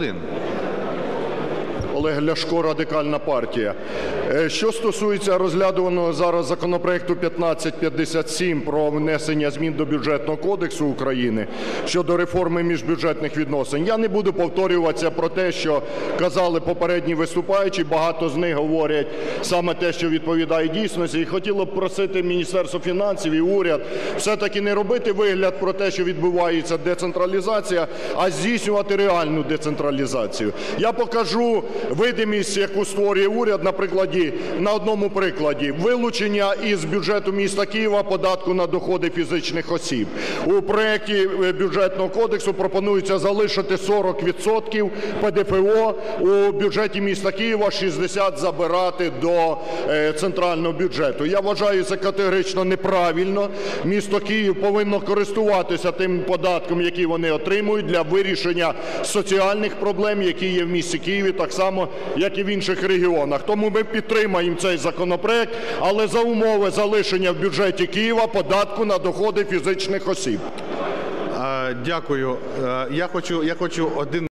один. Олег Ляшко, Радикальна партія. Е, Що стосується розглядуваного зараз законопроекту 1557 про внесення змін до Бюджетного кодексу України щодо реформи міжбюджетних відносин, я не буду повторюватися про те, що казали попередні виступаючі. Багато з них говорять саме те, що відповідає дійсності. І хотіло б просити Міністерство фінансів і уряд все-таки не робити вигляд про те, що відбувається децентралізація, а здійснювати реальну децентралізацію. Я покажу видимість, яку створює уряд на прикладі, на одному прикладі. Вилучення із бюджету міста Києва податку на доходи фізичних осіб. У проєкті е, бюджетного кодексу пропонується залишити 40% ПДФО, у бюджеті міста Києва 60% забирати до е, центрального бюджету. Я вважаю це категорично неправильно. Місто Київ повинно користуватися тим податком, який вони отримують для вирішення соціальних проблем, які є в місті Києві, так само, як і в інших регіонах. Тому ми підтримаємо цей законопроект, але за умови залишення в бюджеті Києва податку на доходи фізичних осіб. Е, Дякую. Е, Я хочу, я хочу один